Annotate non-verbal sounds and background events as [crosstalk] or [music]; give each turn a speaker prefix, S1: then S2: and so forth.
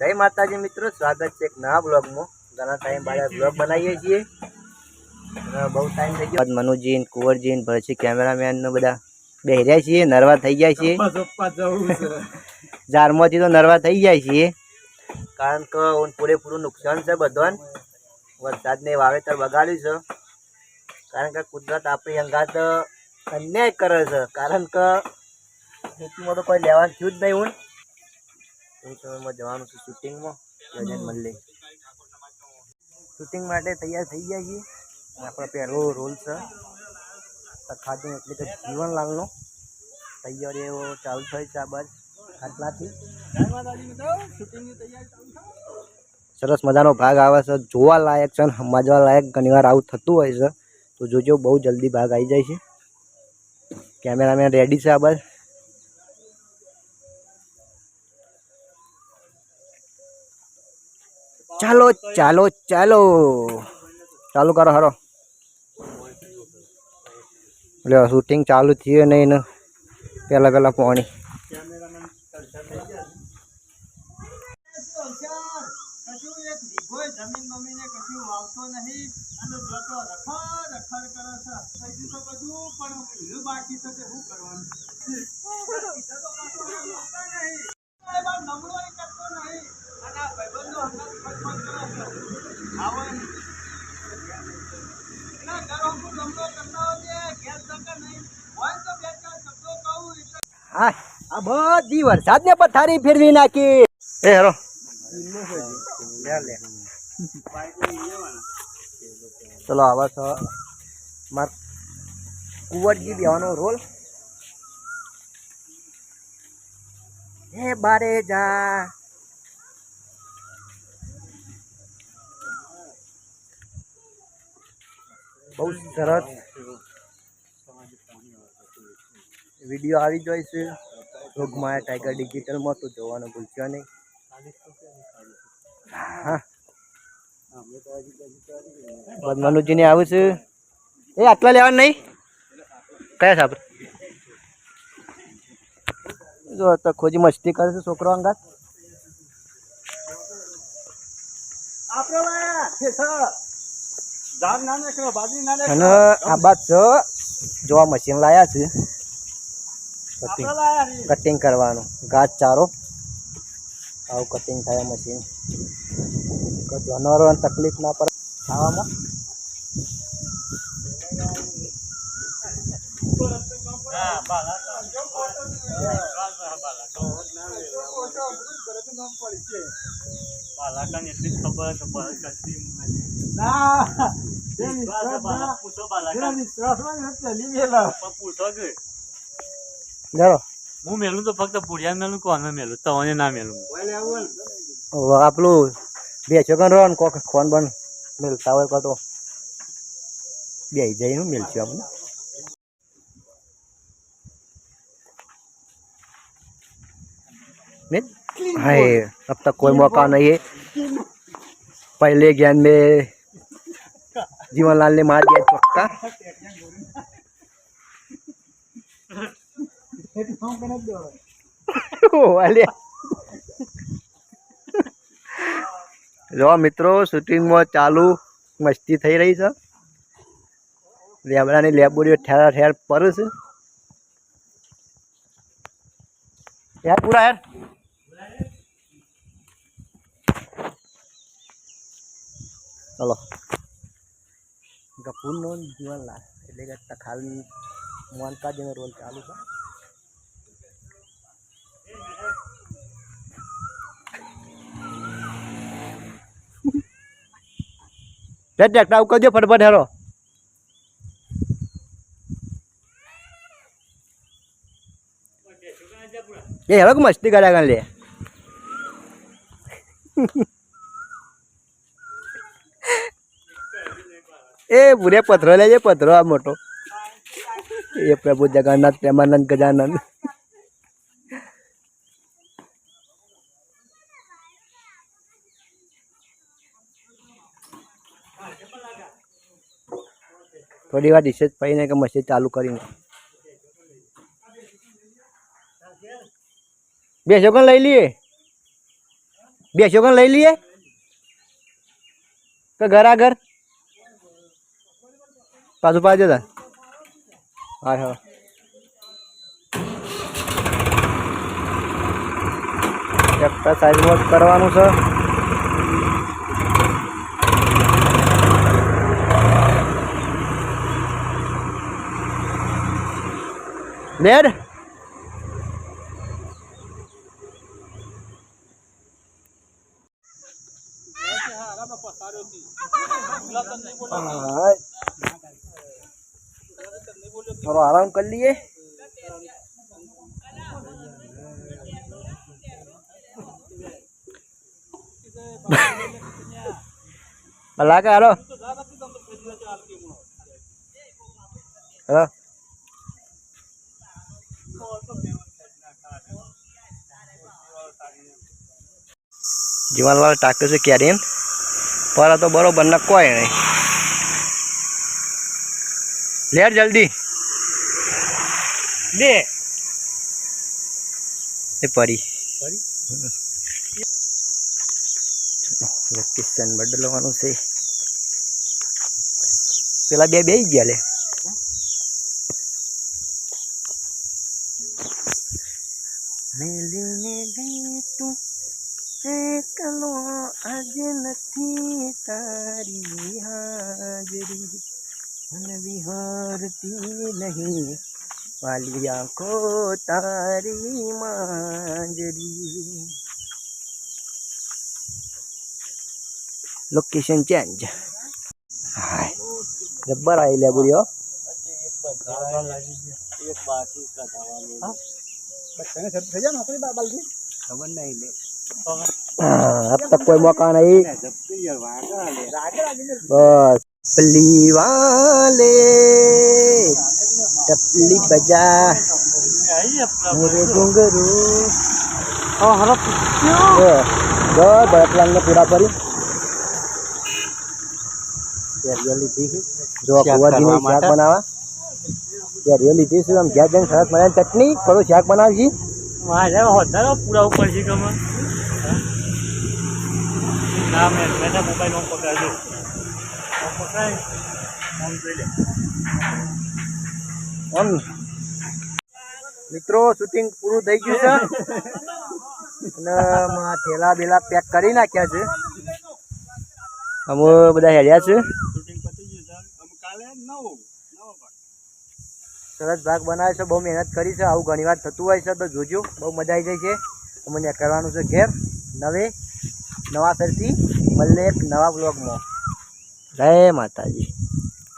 S1: જય માતાજી મિત્રો સ્વાગત છે એક નવા બ્લોગમાં. ઘણા ટાઈમ બાદ બ્લોગ બનાવીએ છીએ. બહુ ટાઈમ થઈ ગયો. મનુજી કુંવરજી ભરતજી કેમેરામેન ને બધા બેહર્યા રહ્યા છીએ નરવા થઈ જાય છીએ. ઝારમાંથી તો નરવા થઈ જાય છીએ. કારણ કે હું પૂરેપૂરું નુકસાન છે બધાને. વરસાદને વાવેતર બગાડ્યું છે. કારણ કે કુદરત આપણી અંગાત અન્યાય કરે છે. કારણ કે ખેતીમાં તો કોઈ લેવાનું થયું જ નહીં હું ટૂંક સમયમાં જવાનું છે શૂટિંગમાં રજન મલ્લિક. શૂટિંગ માટે તૈયાર થઈ ગયા છીએ. આપણો પહેલો રોલ છે ખાધું એટલે કે જીવનલાલનો તૈયારી એવો ચાલુ થઈ છે આ બાદ આટલાથી. સરસ મજાનો ભાગ આવે છે. જોવા લાયક છે અને લાયક ઘણીવાર આવું થતું હોય છે. તો જોજો બહુ જલ્દી ભાગ આવી જાય છે. કેમેરામેન રેડી છે આ બાદ ચાલો ચાલો ચાલો. ચાલુ કરો હરો. એટલે શૂટિંગ ચાલુ થયું નહીં ને. પહેલાં પહેલાં પાણી.
S2: જમીન [laughs] કશું વાવતો નહીં અને જોતો રખડ રખડ કરે છે કઈ તો બધું પણ ભીલું બાકી આ
S1: પથારી ફેરવી નાખી. એ હરો. ચલો આવા છો. માર કુંવરજી બેવાનો રોલ. હે બારે જા. બહુ સરસ વીડિયો આવી જાય છે. રોગમાયા ટાઈગર ડિજિટલમાં તો જોવાનું ભૂલશો નહીં. હા. મનુજીને આવું છે. એ આટલા લેવાનું નહીં? કયા સાહેબ જો તો ખોજી મસ્તી કરે છે છોકરો અંગાત.
S2: આપણે
S1: અને આ બાદ છે જોવા મશીન લાયા છે. કટિંગ કરવાનું. ઘાસ ચારો. આવું કટિંગ થાય મશીન જાનવરોને તકલીફ ના પડે. ખાવામાં.
S2: ના જે વિશ્વાસ ના- જે વિશ્વાસ હોય ને પેલી મેલા.
S1: જરો
S3: હું મેલું તો ફક્ત પુડિયા મેલું કોને મેલું? તવને ના મેલું.
S1: આપણું બે છોકરા રહો ને કોક ખોન બન મેલતા હોય કો તો. બે જઈને મેલશું આપણે. नहीं हाय अब तक कोई मौका नहीं है पहले ज्ञान में जीवनलाल ने मार दिया चौका વાલે જો મિત્રો શૂટિંગમાં ચાલુ મસ્તી થઈ રહી છે લેબડાની લેબોડીઓ ઠેર ઠેર પર છે યાર પૂરા યાર ચલો ગફૂરનો જીવનલાલ એટલે કે તખાલની મોનકાજીનો રોલ ચાલુ છે લે ટ્રેક્ટર આવું કરજો ફટફટ હેરો એ હેરો કે મસ્તી કર્યા કર લે એ પૂરે પથરો લેજે પથરો આ મોટો. એ પ્રભુ જગન્નાથ, પ્રેમાનંદ, ગજાનંદ. થોડી વાર ડિસેજ પડીને કે મશીન ચાલુ કરીને. બે છોકરા લઈ લઈએ? બેસો કણ લઈ લઈએ? કે ઘર આગળ? પાછું પાછું તા હા હા ટ્રેક્ટર સાઈડમાં જ કરવાનું છે લેડ હા થોડો આરામ કરી લઈએ કે હાલો હા જીવનલાલ ટાકે છે ક્યારે પર તો બરોબર ના કોઈ નહીં લેટ જલ્દી
S3: લે
S1: એ પરી? લોકેશન બદલવાનું છે. પેલા બે બે ગયા લે. મેલીને ગઈ તું. એકલો આજે નથી તારી હાજરી. મન વિહારતી નહીં. વાલી આંખો તારી માંજરી લોકેશન ચેન્જ હાય જબ્બર આવી લે બુડીઓ
S3: એક બાકી કઢાવાનું
S2: બધાને શરૂ થઈ જાય નોકરી બા- બાલજી
S3: ખબર નહીં લે
S1: अब तक कोई मौका नहीं बस टपली वाले टपली बजा मेरे घुंघरू જો બળતલાલ ને પૂરા કરી કેરીઓ લીધી છે જો
S3: શાક
S1: કુંવરજી
S3: કરવા
S1: શાક
S3: માટે.
S1: બનાવવા કેરીઓ લીધી છે આમ જ્યાં જઈને સરસ મજાની ચટણી કરું શાક બનાવજી
S3: મારે હોતા પૂરા ઉપર છે ગમે ના મેં મેં મોબાઈલ ઓન પકડાજો ઓન પકડાય ઓન જોઈ લે
S1: આમ મિત્રો શૂટિંગ પૂરું થઈ ગયું છે. અને થેલા બેલા પેક કરી નાખ્યા છે. અમે બધા હેડ્યા છે. સરસ ભાગ બનાવે છે, બહુ મહેનત કરી છે. આવું ઘણી વાર થતું હોય છે, તો જોજો. બહુ મજા આવી જાય છે. અમને કરવાનું છે ઘેર. નવે નવા સરથી મળે એક નવા બ્લોગમાં જય માતાજી.